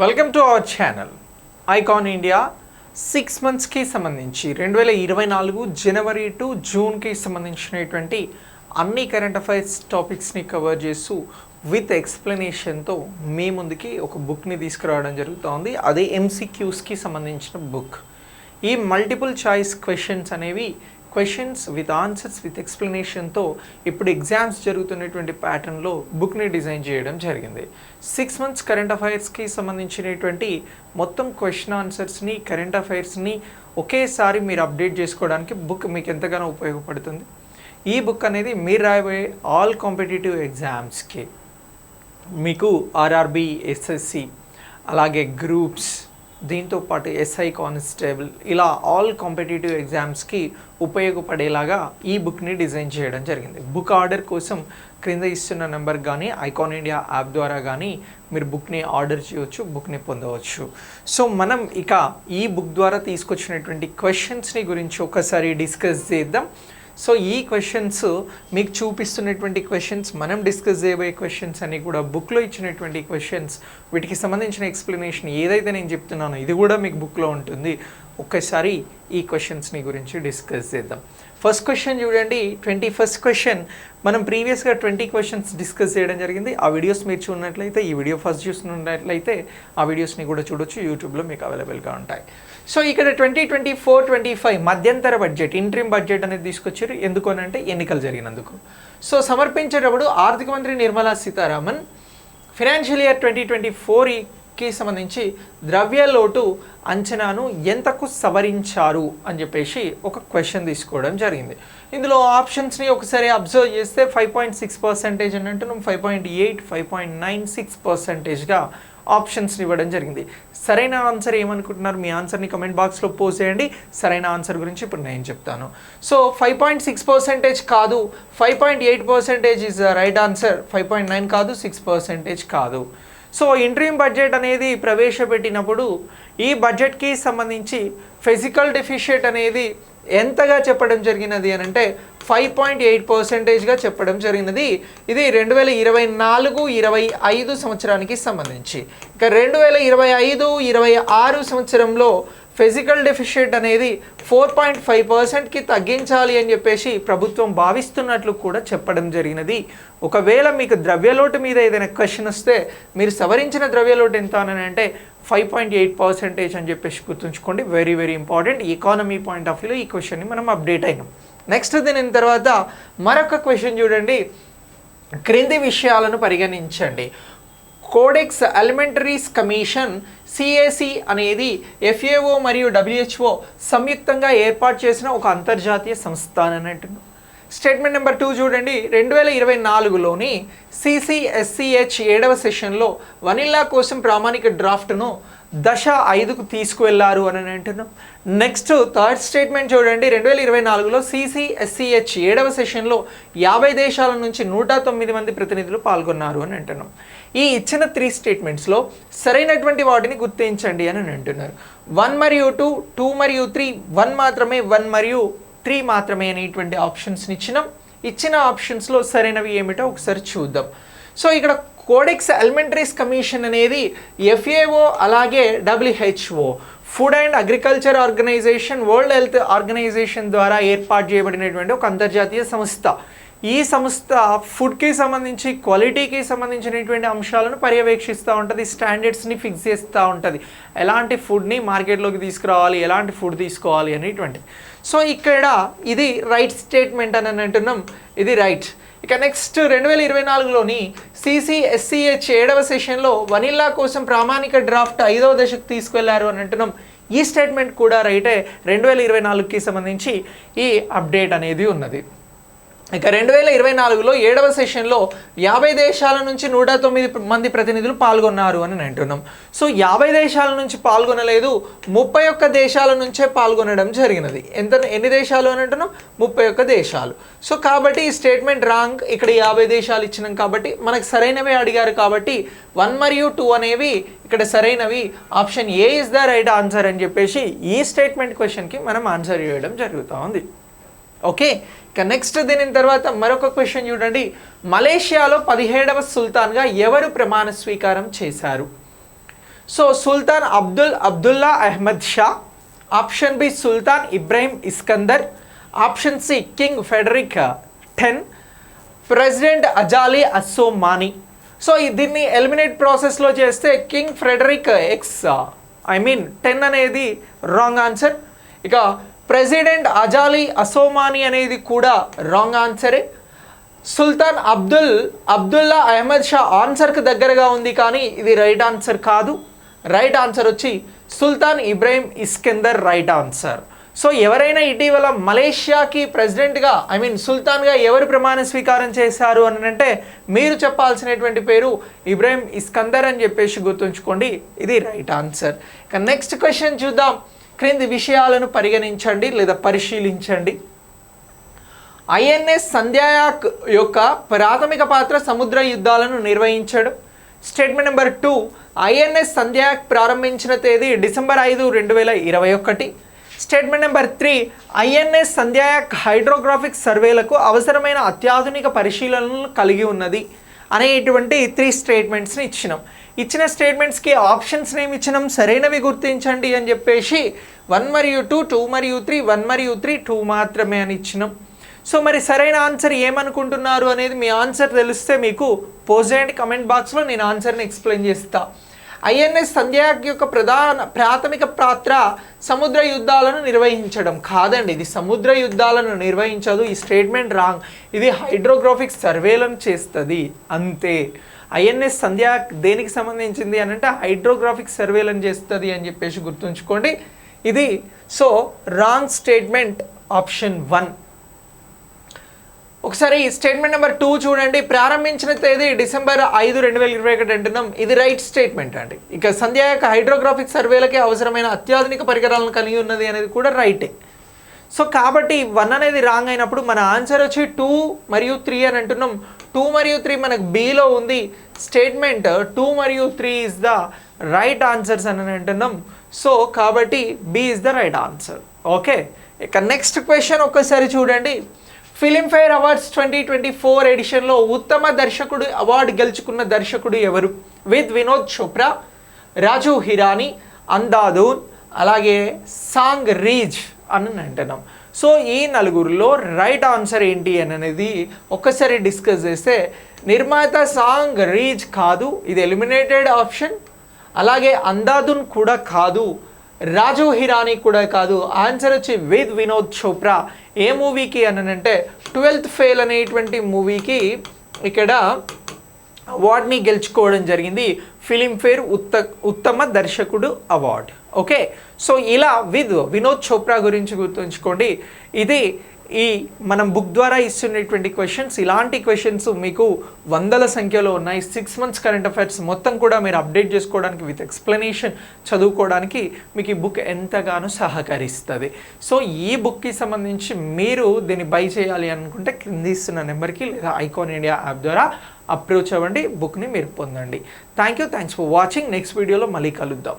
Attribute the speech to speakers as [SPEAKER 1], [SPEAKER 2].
[SPEAKER 1] Welcome to our channel icon India six మంత్స్కి సంబంధించి రెండు వేల ఇరవై నాలుగు జనవరి టు జూన్కి సంబంధించినటువంటి అన్ని కరెంట్ అఫైర్స్ టాపిక్స్ని కవర్ చేస్తూ విత్ ఎక్స్ప్లెనేషన్తో మీ ముందుకి ఒక బుక్ని తీసుకురావడం జరుగుతోంది. అదే ఎంసీక్యూస్కి సంబంధించిన బుక్ ఈ మల్టిపుల్ చాయిస్ క్వశ్చన్స్ అనేవి క్వశ్చన్స్ విత్ ఆన్సర్స్ విత్ ఎక్స్ప్లెనేషన్తో ఇప్పుడు ఎగ్జామ్స్ జరుగుతున్నటువంటి ప్యాటర్న్లో బుక్ని డిజైన్ చేయడం జరిగింది. సిక్స్ మంత్స్ కరెంట్ అఫైర్స్కి సంబంధించినటువంటి మొత్తం క్వశ్చన్ ఆన్సర్స్ని కరెంట్ అఫైర్స్ని ఒకేసారి మీరు అప్డేట్ చేసుకోవడానికి బుక్ మీకు ఎంతగానో ఉపయోగపడుతుంది. ఈ బుక్ అనేది మీరు రాయబోయే ఆల్ కాంపిటేటివ్ ఎగ్జామ్స్కి మీకు ఆర్ఆర్బి ఎస్ఎస్సి అలాగే గ్రూప్స్ దీంతో పాటు ఎస్ఐ కానిస్టేబుల్ ఇలా ఆల్ కాంపిటేటివ్ ఎగ్జామ్స్కి ఉపయోగపడేలాగా ఈ బుక్ని డిజైన్ చేయడం జరిగింది. బుక్ ఆర్డర్ కోసం క్రింద ఇస్తున్న నెంబర్ కానీ ఐకాన్ ఇండియా యాప్ ద్వారా కానీ మీరు బుక్ని ఆర్డర్ చేయవచ్చు బుక్ని పొందవచ్చు. సో మనం ఇక ఈ బుక్ ద్వారా తీసుకొచ్చినటువంటి క్వశ్చన్స్ని గురించి ఒకసారి డిస్కస్ చేద్దాం. సో ఈ క్వశ్చన్స్ మీకు చూపిస్తున్నటువంటి క్వశ్చన్స్ మనం డిస్కస్ చేయబోయే క్వశ్చన్స్ అని కూడా బుక్లో ఇచ్చినటువంటి క్వశ్చన్స్ వీటికి సంబంధించిన ఎక్స్ప్లెనేషన్ ఏదైతే నేను చెప్తున్నానో ఇది కూడా మీకు బుక్లో ఉంటుంది. ఒక్కసారి ఈ క్వశ్చన్స్ని గురించి డిస్కస్ చేద్దాం. ఫస్ట్ క్వశ్చన్ చూడండి ట్వంటీ ఫస్ట్ క్వశ్చన్ మనం ప్రీవియస్గా ట్వంటీ క్వశ్చన్స్ డిస్కస్ చేయడం జరిగింది. ఆ వీడియోస్ మీరు చూడనట్లయితే ఈ వీడియో ఫస్ట్ చూస్తున్నట్లయితే ఆ వీడియోస్ని కూడా చూడొచ్చు యూట్యూబ్లో మీకు అవైలబుల్గా ఉంటాయి. సో ఇక్కడ twenty twenty four twenty five మధ్యంతర బడ్జెట్ ఇంట్రీమ్ బడ్జెట్ అనేది తీసుకొచ్చారు. ఎందుకు అని అంటే ఎన్నికలు జరిగినందుకు. సో సమర్పించేటప్పుడు ఆర్థిక మంత్రి Nirmala Sitharaman financial year twenty twenty ఫోర్కి సంబంధించి ద్రవ్య లోటు అంచనాను ఎంతకు సవరించారు అని చెప్పేసి ఒక క్వశ్చన్ తీసుకోవడం జరిగింది. ఇందులో ఆప్షన్స్ని ఒకసారి అబ్జర్వ్ చేస్తే ఫైవ్ పాయింట్ సిక్స్ పర్సెంటేజ్ అని అంటున్నాం. Five point eight five point nine six పర్సెంటేజ్గా ఆప్షన్స్ని ఇవ్వడం జరిగింది. సరైన ఆన్సర్ ఏమనుకుంటున్నారు? మీ ఆన్సర్ని కమెంట్ బాక్స్లో పోస్ట్ చేయండి. సరైన ఆన్సర్ గురించి ఇప్పుడు నేను చెప్తాను. So five point six percentage కాదు. Five point eight percentage is right answer five point nine కాదు సిక్స్ పర్సెంటేజ్ కాదు. సో ఇంట్రీమ్ బడ్జెట్ అనేది ప్రవేశపెట్టినప్పుడు ఈ బడ్జెట్కి సంబంధించి ఫిజికల్ డెఫిషియట్ అనేది ఎంతగా చెప్పడం జరిగినది అని అంటే ఫైవ్ పాయింట్ ఎయిట్ పర్సెంటేజ్గా చెప్పడం జరిగినది. ఇది రెండు వేల ఇరవై నాలుగు ఇరవై ఐదు సంవత్సరానికి సంబంధించి. ఇక రెండు వేల ఇరవై ఐదు ఇరవై ఆరు సంవత్సరంలో ఫిజికల్ డెఫిషియట్ అనేది ఫోర్ పాయింట్ ఫైవ్ పర్సెంట్కి తగ్గించాలి అని చెప్పేసి ప్రభుత్వం భావిస్తున్నట్లు కూడా చెప్పడం జరిగినది. ఒకవేళ మీకు ద్రవ్యలోటు మీద ఏదైనా క్వశ్చన్ వస్తే మీరు సవరించిన ద్రవ్యలోటు ఎంత అని అంటే ఫైవ్ పాయింట్ ఎయిట్ పర్సెంటేజ్ అని చెప్పేసి గుర్తుంచుకోండి. Very very important. Economy point of వ్యూలో ఈ క్వశ్చన్ని మనం అప్డేట్ అయినాం. నెక్స్ట్ దీని తర్వాత మరొక క్వశ్చన్ చూడండి. క్రింది విషయాలను పరిగణించండి. కోడెక్స్ ఎలిమెంటరీస్ కమిషన్ సిఏసి అనేది ఎఫ్ఏఓ మరియు డబ్ల్యూహెచ్ఓ సంయుక్తంగా ఏర్పాటు చేసిన ఒక అంతర్జాతీయ సంస్థ అని అంటున్నాం స్టేట్మెంట్ నెంబర్ టూ చూడండి. రెండు వేల ఇరవై నాలుగులోని సిసిఎస్సిహెచ్ ఏడవ సెషన్లో వనిల్లా కోసం ప్రామాణిక డ్రాఫ్ట్ను దశ ఐదుకు తీసుకువెళ్ళారు అని అంటున్నాం. నెక్స్ట్ థర్డ్ స్టేట్మెంట్ చూడండి. రెండు వేల ఇరవై నాలుగులో సిసిఎస్సిహెచ్ ఏడవ సెషన్లో యాభై దేశాల నుంచి నూట తొమ్మిది మంది ప్రతినిధులు పాల్గొన్నారు అని అంటున్నాం. ఈ ఇచ్చిన త్రీ స్టేట్మెంట్స్లో సరైనటువంటి వాటిని గుర్తించండి అని అంటున్నారు వన్ మరియు టూ టూ మరియు త్రీ వన్ మాత్రమే వన్ మరియు త్రీ మాత్రమే అనేటువంటి ఆప్షన్స్ని ఇచ్చినాం. ఇచ్చిన ఆప్షన్స్లో సరైనవి ఏమిటో ఒకసారి చూద్దాం. సో ఇక్కడ కోడెక్స్ అల్మెంటరీస్ కమిషన్ అనేది ఎఫ్ఏఓ అలాగే WHO food and agriculture organisation world health organisation ద్వారా ఏర్పాటు చేయబడినటువంటి ఒక అంతర్జాతీయ సంస్థ. ఈ సంస్థ ఫుడ్కి సంబంధించి క్వాలిటీకి సంబంధించినటువంటి అంశాలను పర్యవేక్షిస్తూ ఉంటుంది స్టాండర్డ్స్ని ఫిక్స్ చేస్తూ ఉంటుంది. ఎలాంటి ఫుడ్ని మార్కెట్లోకి తీసుకురావాలి ఎలాంటి ఫుడ్ తీసుకోవాలి అనేటువంటిది. సో ఇక్కడ ఇది రైట్ స్టేట్మెంట్ అని అంటున్నాం. ఇది రైట్. ఇక నెక్స్ట్ రెండు వేల ఇరవై నాలుగులోని సిసిఎస్సిహెచ్ ఏడవ సెషన్లో వనిల్లా కోసం ప్రామాణిక డ్రాఫ్ట్ ఐదవ దశకు తీసుకువెళ్ళారు అని అంటున్నాం. ఈ స్టేట్మెంట్ కూడా రైటే. రెండు వేల ఇరవై నాలుగుకి సంబంధించి ఈ అప్డేట్ అనేది ఉన్నది. ఇక రెండు వేల ఇరవై నాలుగులో ఏడవ సెషన్లో యాభై దేశాల నుంచి నూట తొమ్మిది మంది ప్రతినిధులు పాల్గొన్నారు అని అంటున్నాం. సో యాభై దేశాల నుంచి పాల్గొనలేదు ముప్పై ఒక్క దేశాల నుంచే పాల్గొనడం జరిగినది. ఎంత ఎన్ని దేశాలు అని అంటున్నాం? ముప్పై ఒక్క దేశాలు. సో కాబట్టి ఈ స్టేట్మెంట్ రాంగ్ ఇక్కడ యాభై దేశాలు ఇచ్చినాం కాబట్టి మనకు సరైనవే అడిగారు కాబట్టి వన్ మరియు టూ అనేవి ఇక్కడ సరైనవి. Option A is the right answer అని చెప్పేసి ఈ స్టేట్మెంట్ క్వశ్చన్కి మనం ఆన్సర్ చేయడం జరుగుతూ ఉంది ఓకే ఇక నెక్స్ట్ దీని తర్వాత మరొక క్వశ్చన్ చూడండి. మలేషియాలో పదిహేడవ సుల్తాన్గా ఎవరు ప్రమాణ స్వీకారం చేశారు? So Sultan Abdul Abdullah Ahmad Shah option B Sultan Ibrahim Iskandar option C king Frederik ten president Azali Assoumani. So దీన్ని ఎలిమినేట్ ప్రాసెస్లో చేస్తే king Frederik X I mean ten అనేది రాంగ్ ఆన్సర్ ఇక ప్రెసిడెంట్ అజాలి అసోమాని అనేది కూడా wrong ఆన్సరే. Sultan Abdul Abdullah Ahmad Shah ఆన్సర్కి దగ్గరగా ఉంది కానీ ఇది రైట్ ఆన్సర్ కాదు. రైట్ ఆన్సర్ వచ్చి Sultan Ibrahim Iskandar right answer. So ఎవరైనా ఇటీవల మలేషియాకి ప్రెసిడెంట్గా ఐ మీన్ సుల్తాన్గా ఎవరు ప్రమాణ స్వీకారం చేశారు అని అంటే మీరు చెప్పాల్సినటువంటి పేరు ఇబ్రాహిం ఇస్కందర్ అని చెప్పేసి గుర్తుంచుకోండి. ఇది రైట్ ఆన్సర్. ఇక నెక్స్ట్ క్వశ్చన్ చూద్దాం. క్రింది విషయాలను పరిగణించండి లేదా పరిశీలించండి. ఐఎన్ఎస్ సంధ్యాయాక్ యొక్క ప్రాథమిక పాత్ర సముద్ర యుద్ధాలను నిర్వహించడం. Statement number two INS Sandhayak ప్రారంభించిన తేదీ డిసెంబర్ ఐదు రెండు వేల ఇరవై ఒకటి. Statement number three INS Sandhayak hydrographic సర్వేలకు అవసరమైన అత్యాధునిక పరిశీలనలను కలిగి ఉన్నది. అనేటువంటి త్రీ స్టేట్మెంట్స్ని ఇచ్చినాం. ఇచ్చిన స్టేట్మెంట్స్కి ఆప్షన్స్ నేమ్ ఇచ్చినాం సరైనవి గుర్తించండి అని చెప్పేసి వన్ మరియు టూ టూ మరియు త్రీ వన్ మరియు త్రీ టూ మాత్రమే అని ఇచ్చినాం. సో మరి సరైన ఆన్సర్ ఏమనుకుంటున్నారు అనేది మీ ఆన్సర్ తెలిస్తే మీకు పోజ్ అండ్ కమెంట్ బాక్స్లో నేను ఆన్సర్ని ఎక్స్ప్లెయిన్ చేస్తాను ఐఎన్ఎస్ సంధ్యాక్ యొక్క ప్రధాన ప్రాథమిక పాత్ర సముద్ర యుద్ధాలను నిర్వహించడం. కాదండి ఇది సముద్ర యుద్ధాలను నిర్వహించదు ఈ స్టేట్మెంట్ రాంగ్. ఇది హైడ్రోగ్రాఫిక్ సర్వేలను చేస్తుంది అంతే. ఐఎన్ఎస్ సంధ్యా దేనికి సంబంధించింది అని అంటే హైడ్రోగ్రాఫిక్ సర్వేలను చేస్తుంది అని చెప్పేసి గుర్తుంచుకోండి. ఇది so wrong statement option one. ఒకసారి స్టేట్మెంట్ నెంబర్ టూ చూడండి. ప్రారంభించిన తేదీ డిసెంబర్ ఐదు రెండు వేల ఇరవై ఒకటి అంటున్నాం. ఇది రైట్ స్టేట్మెంట్ అండి. ఇక సంధ్య యొక్క హైడ్రోగ్రాఫిక్ సర్వేలకి అవసరమైన అత్యాధునిక పరికరాలను కలిగి ఉన్నది అనేది కూడా రైటే సో కాబట్టి వన్ అనేది రాంగ్ అయినప్పుడు మన ఆన్సర్ వచ్చి టూ మరియు త్రీ అని అంటున్నాం. టూ మరియు త్రీ మనకు బిలో ఉంది. స్టేట్మెంట్ టూ మరియు three is the right answers అని అంటున్నాం. సో కాబట్టి B is the right answer okay ఇక నెక్స్ట్ క్వశ్చన్ ఒక్కసారి చూడండి. Filmfare awards twenty twenty four ఎడిషన్లో ఉత్తమ దర్శకుడు అవార్డు గెలుచుకున్న దర్శకుడు ఎవరు? విత్ వినోద్ చోప్రా రాజు హిరానీ అందాదూన్ అలాగే సాంగ్ రీజ్ అని అంటున్నాం. సో ఈ నలుగురిలో రైట్ ఆన్సర్ ఏంటి అని అనేది ఒక్కసారి డిస్కస్ చేస్తే నిర్మాత సాంగ్ రీజ్ కాదు ఇది ఎలిమినేటెడ్ ఆప్షన్. అలాగే అందాదున్ కూడా కాదు రాజు హిరానీ కూడా కాదు. ఆన్సర్ వచ్చి విత్ వినోద్ చోప్రా. ఏ మూవీకి అని అంటే ట్వెల్త్ ఫెయిల్ అనేటువంటి మూవీకి ఇక్కడ అవార్డ్ని గెలుచుకోవడం జరిగింది. ఫిలింఫేర్ ఉత్త ఉత్తమ దర్శకుడు అవార్డ్. ఓకే? సో ఇలా విత్ వినోద్ చోప్రా గురించి గుర్తుంచుకోండి. ఇది ఈ మనం బుక్ ద్వారా ఇస్తున్నటువంటి క్వశ్చన్స్ ఇలాంటి క్వశ్చన్స్ మీకు వందల సంఖ్యలో ఉన్నాయి. సిక్స్ మంత్స్ కరెంట్ అఫైర్స్ మొత్తం కూడా మీరు అప్డేట్ చేసుకోవడానికి విత్ ఎక్స్ప్లెనేషన్ చదువుకోవడానికి మీకు ఈ బుక్ ఎంతగానో సహకరిస్తుంది. సో ఈ బుక్కి సంబంధించి మీరు దీన్ని బై చేయాలి అనుకుంటే కింద ఇస్తున్న నెంబర్కి లేదా ఐకాన్ ఇండియా యాప్ ద్వారా అప్రోచ్ అవ్వండి బుక్ని మీరు పొందండి. Thank you thanks for watching next వీడియోలో మళ్ళీ కలుద్దాం.